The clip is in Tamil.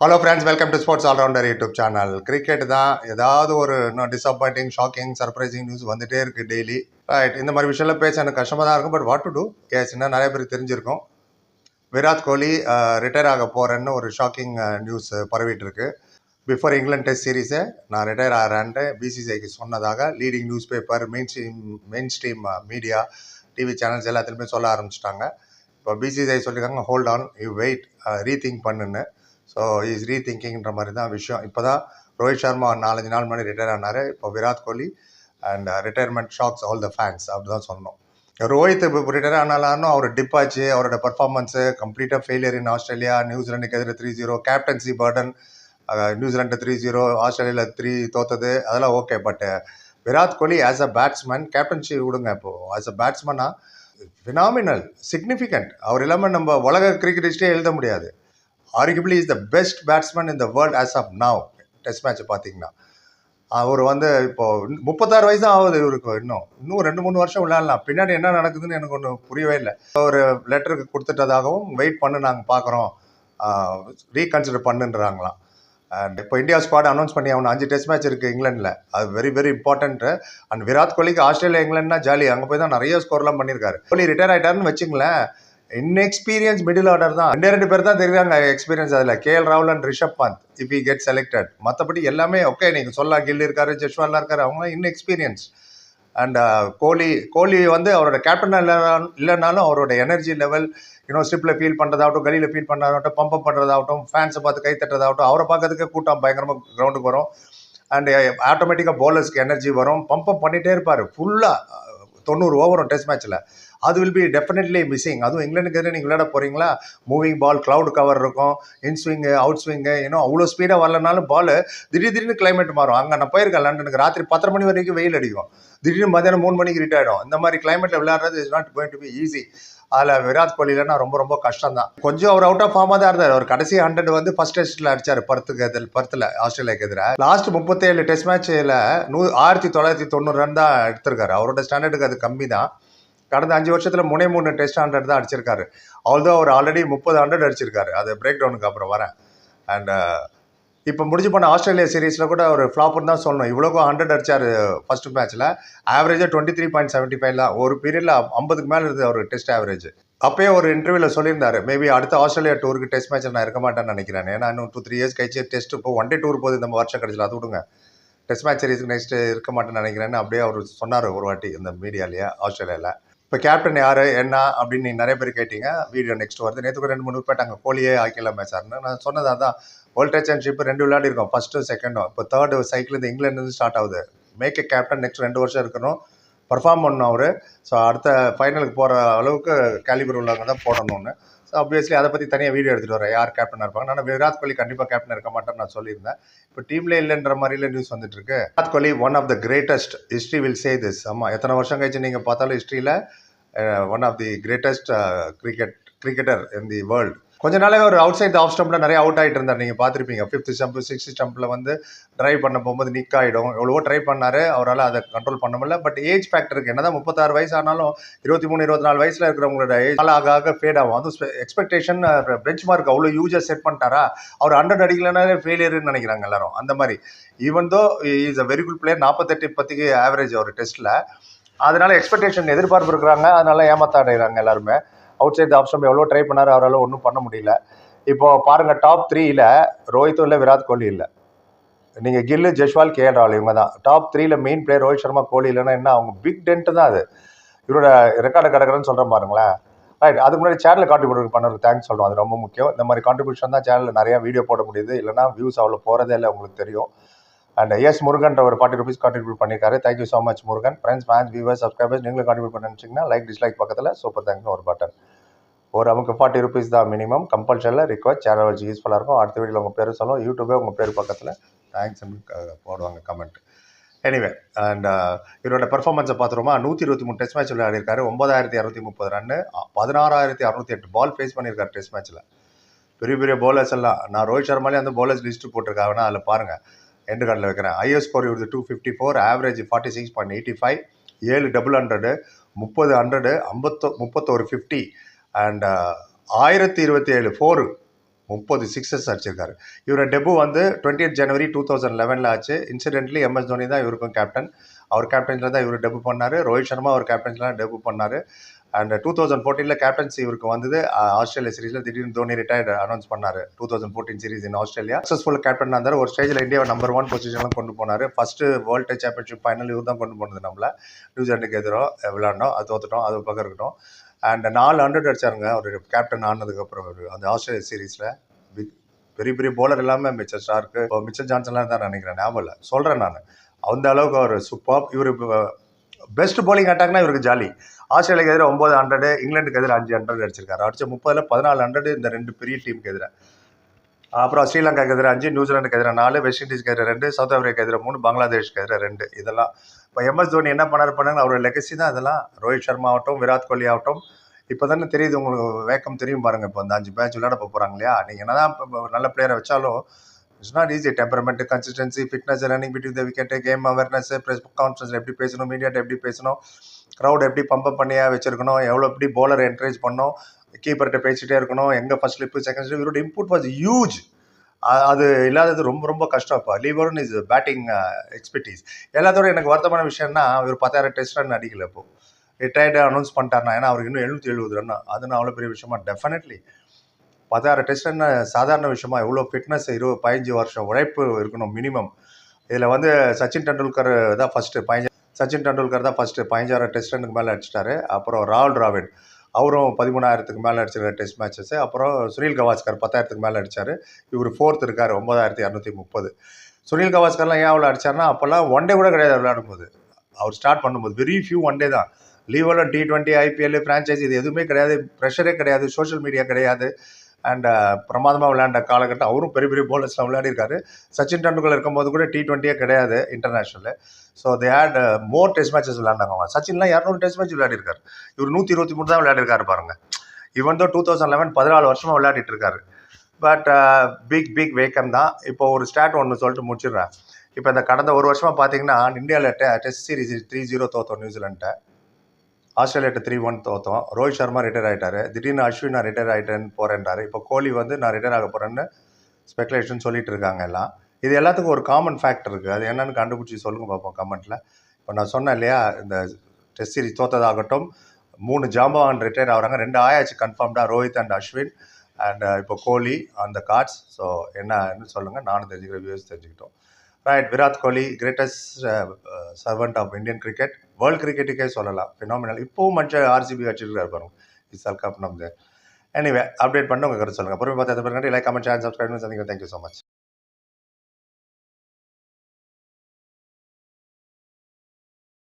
Hello friends welcome to sports allrounder YouTube channel cricket தான் ஏதாவது ஒரு இன்னும் டிசப்பாயிண்டிங் ஷாக்கிங் சர்ப்ரைசிங் நியூஸ் வந்துகிட்டே இருக்குது டெய்லி ரைட் இந்த மாதிரி விஷயம்லாம் பேச எனக்கு கஷ்டமாக தான் இருக்கும் பட் வாட் டு டூ கேஸ்னா நிறைய பேருக்கு தெரிஞ்சிருக்கும். விராட் கோலி uh, ரிட்டையர் ஆக போகிறேன்னு ஒரு ஷாக்கிங் நியூஸ் uh, பரவிட்டு இருக்கு. பிஃபோர் இங்கிலாந்து டெஸ்ட் சீரீஸை நான் ரிட்டையர் ஆகிறேன்ட்டு பிசிசிஐக்கு சொன்னதாக leading news paper main stream main stream media TV channels எல்லாத்துலேயுமே சொல்ல ஆரம்பிச்சிட்டாங்க. இப்போ பிசிசிஐ சொல்லியிருக்காங்க hold on you wait rethink பண்ணுன்னு. ஸோ இஸ் ரீதிங்கிங்ன்ற மாதிரி தான் விஷயம். இப்போ தான் ரோஹித் சர்மா நாலஞ்சு நாள் முன்னாடி ரிட்டையர் ஆனார். இப்போ Virat Kohli and retirement shocks all the fans அப்படி தான் சொன்னோம் ரோஹித் இப்போ ரிட்டையர் ஆனாலும் அவர் டிப் ஆச்சு. அவரோட பர்ஃபார்மன்ஸு கம்ப்ளீட்டாக ஃபெயிலியர் இன் ஆஸ்திரேலியா நியூசிலாண்டுக்கு எதிர three zero captaincy burden New Zealand three zero ஆஸ்திரேலியாவில் த்ரீ தோத்தது. அதெல்லாம் okay but uh, Virat Kohli as a batsman captaincy விடுங்க இப்போது ஆஸ் அ பேட்ஸ்மேனாக ஃபினாமினல் சிக்னிஃபிகண்ட் அவர் இல்லாமல் நம்ம உலக கிரிக்கெட் ஹிஸ்ட்ரியே எழுத முடியாது. Arguably is the best batsman in the world as of now test match பார்த்தீங்கன்னா. அவர் வந்து இப்போ முப்பத்தாறு வயசு தான் ஆகுது இவருக்கு இன்னும். இன்னும் ரெண்டு மூணு வருஷம் விளையாடலாம். பின்னாடி என்ன நடக்குதுன்னு எனக்கு ஒன்றும் புரியவே இல்லை. ஒரு லெட்டருக்கு கொடுத்துட்டதாகவும் வெயிட் பண்ணு நாங்கள் பார்க்குறோம். ரீகன்சிடர் பண்ணுன்றாங்களாம். அண்ட் இப்போ இந்தியா ஸ்குவாட் அனௌன்ஸ் பண்ணி அவனு அஞ்சு டெஸ்ட் மேட்ச் இருக்குது இங்கிலாண்டில் அது very very important and Virat கோலிக்கு Australia இங்கிலாண்ட்னா ஜாலி அங்கே போய் தான் நிறைய ஸ்கோர்லாம் பண்ணியிருக்காரு. கோலி ரிட்டையர் ஆகிட்டாருன்னு வச்சுங்களேன். இன்எக்ஸ்பீரியன்ஸ் மிடில் ஆர்டர் தான். ரெண்டே ரெண்டு பேர் தான் தெரியுறாங்க எக்ஸ்பீரியன்ஸ் அதில். கேஎல் ராகுல் and Rishabh Pant if you get selected மற்றபடி எல்லாமே ஓகே நீங்கள் சொல்லா கில் இருக்காரு ஜெஷ்வால்லாம் இருக்காரு அவங்க இன்எக்ஸ்பீரியன்ஸ் அண்ட் கோலி கோலி வந்து அவரோட கேப்டனாக இல்லை இல்லைனாலும் அவரோட எனர்ஜி லெவல் யூனோ ஸ்ட்ரிப்பில் ஃபீல் பண்ணுறதாகட்டும் கலியில் ஃபீல் பண்ணுறதாகட்டும் பம்ப் அப் பண்ணுறதாகட்டும் ஃபேன்ஸை பார்த்து கை தட்டுறதாகட்டும் அவரை பார்க்கறதுக்கே கூட்டம் பயங்கரமாக கிரவுண்டுக்கு வரும். அண்ட் ஆட்டோமேட்டிக்காக பவுலர்ஸ்க்கு எனர்ஜி வரும். பம்ப் அப் பண்ணிகிட்டே இருப்பார். ஃபுல்லாக தொண்ணூறு ஓவரும் டெஸ்ட் மேட்ச்சில் அது வில் பி டெஃபினெட்லி மிஸ்ஸிங் அதுவும் இங்கிலாந்துக்கு எதிராக நீங்கள் விளையாட போகிறீங்களா மூவிங் பால் க்ளவுட் கவர் இருக்கும். இன் ஸ்விங்கு அவுட் ஸ்விங்கு இன்னும் அவ்வளோ ஸ்பீடாக வரலனாலும் பால் திடீர் திடீர்னு கிளைமேட் மாறும். அங்கே நான் போயிருக்கேன் லண்டனுக்கு. ராத்திரி பத்தரை மணி வரைக்கும் வெயில் அடிக்கும். திடீர்னு மதியானம் மூணு மணிக்கு ரீட் ஆகிடும் இந்த மாதிரி கிளைமேட்டில் விளையாடுறது is not going to be easy அதில் விராட் கோலிலன்னா ரொம்ப ரொம்ப கஷ்டம் தான் கொஞ்சம் அவர் அவுட் ஆஃப் ஃபார்மாக தான் இருந்தார். அவர் கடைசி ஹண்ட்ரட் வந்து ஃபர்ஸ்ட் டெஸ்ட்டில் அடிச்சார் பர்த்துக்கு எதில் பர்த்தில் ஆஸ்திரேலியாவுக்கு எதிராக லாஸ்ட் முப்பத்தேழு டெஸ்ட் மேட்சில் நூ ஆயிரத்தி தொள்ளாயிரத்தி தொண்ணூறு ரன் தான் எடுத்திருக்காரு. அவரோட ஸ்டாண்டர்டுக்கு அது கம்மி தான் கடந்த அஞ்சு வருஷத்தில் முனே மூணு டெஸ்ட் ஹண்ட்ரட் தான் அடிச்சிருக்காரு. ஆல்தோ அவர் ஆல்ரெடி முப்பது ஹண்ட்ரட் அடிச்சிருக்காரு. அது பிரேக் டவுனுக்கு அப்புறம் வரேன். அண்ட் uh, இப்போ முடிஞ்சு போன ஆஸ்திரேலியா சீரீஸில் கூட ஒரு ஃப்ளாப்னு தான் சொல்லணும். இவ்வளோக்கும் ஹண்ட்ரட் அடிச்சார் ஃபர்ஸ்ட் மேட்ச்சில் ஆவரேஜாக twenty three point seventy five தான் ஒரு பீரியடில் ஐம்பதுக்கு மேலே இருந்தது அவர் டெஸ்ட் ஆவரேஜ் அப்பயே ஒரு இன்டர்வியூவில் சொல்லியிருந்தார். மேபி அடுத்த ஆஸ்திரேலியா டூருக்கு டெஸ்ட் மேட்ச்சில் நான் இருக்க மாட்டேன்னு நினைக்கிறேன். ஏன்னா இன்னும் டூ த்ரீ இயர்ஸ் கழிச்சு டெஸ்ட் இப்போ ஒன் டே டூர் போகுது இந்த வருஷம் கழிச்சில் அது விடுங்க. டெஸ்ட் மேட்ச் சீரீஸ்க்கு நெக்ஸ்ட் இருக்க மாட்டேன்னு நினைக்கிறேன்னு அப்படியே அவர் சொன்னார் ஒரு வாட்டி இந்த மீடியாலேயே ஆஸ்திரேலியாவில் இப்போ கேப்டன் யார் என்ன அப்படின்னு நீங்கள் நிறைய பேர் கேட்டீங்க. வீடியோ நெக்ஸ்ட் வருது. நேற்று கூட ரெண்டு மூணு போயிட்டாங்க கோலியே ஆக்கிடலாமே சார்னு நான் சொன்னது அதான். வேர்ல்ட் சாம்பியன்ஷிப் ரெண்டு விளையாடி இருக்கோம். ஃபஸ்ட்டு செகண்டும் இப்போ தேர்டு சைக்கிள் இந்த இங்கிலாந்து ஸ்டார்ட் ஆகுது. மேக் கேப்டன் நெக்ஸ்ட் ரெண்டு வருஷம் இருக்கணும். பர்ஃபார்ம் பண்ணணும் அவர். ஸோ அடுத்த ஃபைனலுக்கு போகிற அளவுக்கு கேலிபர் உள்ளவங்க தான் போடணும்னு. ஸோ ஆப்வியஸ்லி அதை பற்றி தனியாக வீடியோ எடுத்துகிட்டு வரேன். யார் கேப்டனாக இருப்பாங்க? நான் விராட் கோலி கண்டிப்பாக கேப்டன் இருக்க மாட்டேன்னு நான் சொல்லியிருந்தேன். இப்போ டீம்ல இல்லைன்ற மாதிரில நியூஸ் வந்துட்டு இருக்கு Virat Kohli one of the greatest history will say this ஆமாம் எத்தனை வருஷம் கழிச்சு நீங்கள் பார்த்தாலும் ஹிஸ்ட்ரியில் one of the greatest cricket cricketer in the world கொஞ்ச நாளாக ஒரு அவுட் சைட் ஆஃப் ஸ்டம்பில் நிறைய அவுட் ஆகிட்டு இருந்தார். நீங்கள் பார்த்துருப்பீங்க. ஃபிஃப்த் ஸ்டம்ப் சிக்ஸ்த் ஸ்டம்பில் வந்து ட்ரைவ் பண்ண போகும்போது நிக் ஆகிடும் எவ்வளவோ ட்ரை பண்ணார். அவரால் அதை கண்ட்ரோல் பண்ண முடியல. பட் ஏஜ் ஃபேக்டருக்கு என்ன தான் முப்பத்தாறு வயசு ஆனாலும் இருபத்தி மூணு இருபத்தி நாலு வயசில் இருக்கிறவங்களோட ஏஜ் ஆக ஆக ஃபேட் ஆகும். அதுவும் எக்ஸ்பெக்டேஷன் பெஞ்ச் மார்க் அவ்வளோ யூஜாக செட் பண்ணிட்டாரா? அவர் ஹண்ட்ரட் அடிக்கலனாலே ஃபெயிலியர்னு நினைக்கிறாங்க எல்லாரும். அந்த மாதிரி. Even though is a very good player நாற்பத்தெட்டு இப்போதைக்கு ஆவரேஜ் ஒரு டெஸ்ட்டில் அதனால எக்ஸ்பெக்டேஷன் எதிர்பார்ப்பு இருக்கிறாங்க. அதனால ஏமாத்தாடுறாங்க எல்லாருமே. அவுட் சைட் ஆப்ஷன் எவ்வளோ ட்ரை பண்ணார் அவரால் ஒன்றும் பண்ண முடியல. இப்போ பாருங்க டாப் த்ரீயில் ரோஹித்தும் இல்லை விராட் கோலி இல்லை. நீங்கள் கில்லு ஜெஷ்வால் கே ராவல் இவங்க தான். டாப் த்ரீல மெயின் பிளேயர் ரோஹித் சர்மா கோலி இல்லைன்னா என்ன? அவங்க பிக் டென்ட் தான் அது. இவரோட ரெக்கார்டு கிடக்கிறேன்னு சொல்கிறேன் பாருங்களேன். ரைட் அதுக்கு முன்னாடி சேனல் கான்ட்ரிபியூட் பண்ணதுக்கு தேங்க்ஸ் சொல்கிறோம் அது ரொம்ப முக்கியம். இந்த மாதிரி கான்ட்ரிபியூஷன் தான் சேனலில் நிறையா வீடியோ போட முடியுது. இல்லைனா வியூஸ் அவ்வளோ போகிறதே இல்லை உங்களுக்கு தெரியும். அண்ட் எஸ் முருகன்ற ஒரு ஃபார்ட்டி ருபீஸ் கான்ட்ரிபியூட் பண்ணியிருக்காரு. Thank you so much Murugan. Friends fans viewers subscribers நீங்களும் கான்ட்ரிபியூட் பண்ண நினச்சிங்கன்னா லைக் டிஸ்லைக் பக்கத்தில் சூப்பர் தேங்க்ஸ் ஒரு பட்டன் ஒரு நமக்கு ஃபார்ட்டி ருபீஸ் தான் மினிமம் கம்பல்சரியில் ரிக்வஸ்ட் சேனல் வச்சு யூஸ்ஃபுல்லாக இருக்கும். அடுத்த வீடியோவில் உங்கள் பேர் சொல்லும் யூடியூபே உங்கள் பேர் பக்கத்தில் தேங்க்ஸ் போடுவாங்க கமெண்ட் எனிவே அண்ட் இவரோட பெர்ஃபார்மன்ஸை பார்த்துருமா நூற்றி இருபத்தி மூணு டெஸ்ட் மேட்ச் விளையாடிருக்காரு ஒன்பதாயிரத்தி இரநூத்தி முப்பது ரன்னு பதினாறாயிரத்தி அறுநூத்தி எட்டு பால் ஃபேஸ் பண்ணியிருக்காரு டெஸ்ட் மேட்ச்சில் பெரிய பெரிய பவுலர்ஸ் எல்லாம். நான் ரோஹித் சர்மாலே அந்த பவுலர்ஸ் லிஸ்ட்டு போட்டிருக்காங்கன்னா அதில் பாருங்கள் எண்டு கார்டில் வைக்கிறேன். IS score இவருது two fifty four average forty six point eighty five ஏழு டபுள் ஹண்ட்ரடு முப்பது ஹண்ட்ரடு ஐம்பத்தோ முப்பத்தோரு ஃபிஃப்டி அண்ட் uh, ஆயிரத்தி இருபத்தி ஏழு ஃபோரு முப்பது சிக்ஸஸ் அடிச்சிருக்காரு. இவரோட டெபு வந்து டுவெண்ட்டி ஜனவரி டூ தௌசண்ட் லெவனில் ஆச்சு. இன்சிடென்ட்லி எம்எஸ் தோனி தான் இவருக்கும் கேப்டன் அவர் கேப்டன்ஸில் தான் இவர் டெபு பண்ணார். ரோஹித் சர்மா அவர் கேப்டன்ஸ்லாம் டெபு பண்ணார். அண்ட் டூ தௌசண்ட் ஃபோர்டீனில் கேப்டன்சி இவருக்கு வந்தது. ஆஸ்திரேலியா சீரீஸில் திடீர்னு தோனி ரிட்டையர்ட் அனௌன்ஸ் பண்ணார். Two thousand fourteen series in Australia. Successful captain இருந்தார். ஒரு ஸ்டேஜில் இந்தியாவை நம்பர் ஒன் பொசிஷன்லாம் கொண்டு போனார். First world test championship final இவர் தான் கொண்டு போனது நம்மள. நியூசிலாண்டுக்கு எதிரோ விளாண்டோம் அது தோத்துட்டோம். அது பக்கம் இருக்கட்டும். அண்ட் நாலு ஹண்ட்ரட் அடிச்சாருங்க. அவர் கேப்டன் ஆனதுக்கப்புறம் அந்த ஆஸ்திரேலியா சீரீஸில் பிக் பெரிய பெரிய போலர் எல்லாமே மிச்சர் ஸ்டார்க்கு இப்போ மிச்சர் ஜான்சன்லாம் தான் நினைக்கிறேன். ஞாபகம் இல்லை. சொல்கிறேன் நான். அந்த அளவுக்கு அவர் சூப்பர் இவர் பெஸ்ட் போலிங் அட்டாக்னா இவருக்கு ஜாலி ஆஸ்திரேலியாவுக்கு எதிராக ஒம்பது ஹண்ட்ரடு இங்கிலாந்துக்கு எதிராக அஞ்சு ஹண்ட்ரட் அடிச்சிருக்காரு. அடிச்ச முப்பதில் பதினாலு ஹண்ட்ரடு இந்த ரெண்டு பெரிய டீமுக்கு எதிராக அப்புறம் ஸ்ரீலங்காக்கு எதிராக அஞ்சு நியூசிலாண்டுக்கு எதிராக நாலு வெஸ்ட் இண்டீஸ்க்கு எதிராக ரெண்டு சவுத் ஆப்பிரிக்கா எதிராக மூணு பங்களாதேஷ்க்கு எதிராக ரெண்டு. இதெல்லாம் இப்போ எம்எஸ் தோனி என்ன பண்ணார் பண்ணாங்க அவரோட லெகசி தான் இதெல்லாம். ரோஹித் சர்மா ஆகட்டும் விராட் கோலி ஆகட்டும். இப்போ தானே தெரியுது உங்களுக்கு வேக்கம் தெரியும் பாருங்க இப்போ அந்த அஞ்சு மேட்ச் விளையாட போகிறாங்க இல்லையா? நீங்கள் என்ன தான் நல்ல பிளேயரை வச்சாலும் it's not easy temperament consistency fitness running between the wicket game awareness press கான்ஃபரன்ஸில் எப்படி பேசணும் மீடியாட்ட எப்படி பேசணும் க்ரௌட் எப்படி பம்பப் பண்ணியாக வச்சுருக்கணும் எவ்வளோ எப்படி போலர் என்கரேஜ் பண்ணணும் கீப்பர்கிட்ட பேசிட்டே இருக்கணும். எங்கே ஃபர்ஸ்ட் ஸ்லிப்பு செகண்ட் ஸ்லிப் இவரோட இம்புட் வாஸ் ஹியூஜ் அது இல்லாதது ரொம்ப ரொம்ப கஷ்டம் இப்போ லீவர்னு இஸ் பேட்டிங் எக்ஸ்பர்டீஸ் எல்லாத்தோட எனக்கு வருத்தமான விஷயம்னா இவர் பத்தாயிரம் டெஸ்ட் ரன் அடிக்கல இப்போ. ரிட்டையர்டு அனௌன்ஸ் பண்ணிட்டார்னா ஏன்னா அவருக்கு இன்னும் எழுநூற்றி எழுபது ரன் அதுன்னு அவ்வளோ பெரிய விஷயமா டெஃபினெட்லி பத்தாயிரம் டெஸ்ட் ரன் சாதாரண விஷயமா எவ்வளோ ஃபிட்னஸ் இருபது பதினஞ்சு வருஷம் உழைப்பு இருக்கணும் மினிமம் இதில் வந்து சச்சின் டெண்டுல்கர் தான் ஃபஸ்ட்டு பதினஞ்சு சச்சின் டெண்டுல்கர் தான் ஃபஸ்ட்டு பதினஞ்சாயிரம் டெஸ்ட் ரன்னுக்கு மேலே அடிச்சிட்டாரு. அப்புறம் ராகுல் டிராவிட். அவரும் பதிமூணாயிரத்துக்கு மேலே அடிச்சிருக்கார் டெஸ்ட் மேட்சஸ் அப்புறம் சுனில் கவாஸ்கர் பத்தாயிரத்துக்கு மேலே அடிச்சார் இவர் ஃபோர்த் இருக்கார் ஒன்பதாயிரத்தி இரநூத்தி முப்பது. சுனில் கவாஸ்கர்லாம் ஏன் அவ்வளோ அடித்தார்னா அப்போல்லாம் ஒன் டே கூட கிடையாது விளையாடும்போது. அவர் ஸ்டார்ட் பண்ணும்போது வெரி ஃபியூ ஒன் டே தான். லீவெல்லாம் டி டுவெண்ட்டி ஐபிஎல் ஃப்ரான்ச்சைஸ் இது எதுவுமே கிடையாது. ப்ரெஷரே கிடையாது. சோஷியல் மீடியா கிடையாது. அண்ட் uh, பிரமாதமாக விளையாண்ட காலகட்டம். அவரும் பெரிய பெரிய போலர்ஸ்லாம் விளையாடிருக்காரு சச்சின் டெண்டுல்கர் இருக்கும்போது கூட டி ட்வெண்ட்டியே கிடையாது international so they had more test matches விளையாண்டாங்க அவங்க. சச்சின்லாம் இரநூறு டெஸ்ட் மேட்ச் விளையாடிருக்காரு. இவர் நூற்றி இருபத்தி மூணு தான் விளையாடிருக்காரு பாருங்க. இவன் தான் டூ தௌசண்ட் லெவன் பதினாலு வருஷமாக விளையாடிட்டு இருக்காரு. பட் பிக் பிக் வேக்கம் தான். இப்போ ஒரு ஸ்டாட் ஒன்று சொல்லிட்டு முடிச்சிடுறேன். இப்போ இந்த கடந்த ஒரு வருஷமாக பார்த்தீங்கன்னா இந்தியாவில் டெ டெஸ்ட் சீரிஸ் த்ரீ ஜீரோ தோத்தோம் நியூசிலாண்ட்டை ஆஸ்திரேலியாட்ட த்ரீ ஒன் தோத்தோம். ரோஹித் சர்மா ரிட்டையர் ஆயிட்டாரு. திடீர்னு அஸ்வின் நான் ரிட்டையர் ஆகிட்டேன்னு போகிறேன்றாரு இப்போ கோலி வந்து நான் ரிட்டையர் ஆக போகிறேன்னு ஸ்பெகுலேஷன் சொல்லிட்டு இருக்காங்க எல்லாம். இது எல்லாத்துக்கும் ஒரு காமன் ஃபேக்டர் இருக்குது அது என்னன்னு கண்டுபிடிச்சி சொல்லுங்க பார்ப்போம் கமெண்ட்டில் இப்போ நான் சொன்னேன் இல்லையா இந்த டெஸ்ட் சீரிஸ் தோத்ததாகட்டும் மூணு ஜாம்பவான் ரிட்டையர் ஆகுறாங்க. ரெண்டு ஆயாச்சு கன்ஃபார்ம்டாக ரோஹித் அண்ட் அஸ்வின். அண்ட் இப்போ கோலி அந்த கார்ட்ஸ் ஸோ என்னன்னு சொல்லுங்கள் நானும் தெரிஞ்சுக்கிற வியூஸ் தெரிஞ்சுக்கிட்டோம். Right Virat Kohli greatest servant of Indian cricket world கிரிக்கெட்டுக்கே சொல்லலாம். ஃபினாமினல் இப்போவும் மற்ற ஆர்சிபி வச்சிருக்காரு பாருங்க. இஸ் கப் நம்ம எனிவே அப்டேட் பண்ணி உங்கள் கருத்து சொல்லுங்கள் பொறுமை பார்த்து பிறகு லைக் கமெண்ட் சேனல் சப்ஸ்கிரைப் சந்திங்க தேங்க்யூ ஸோ மச்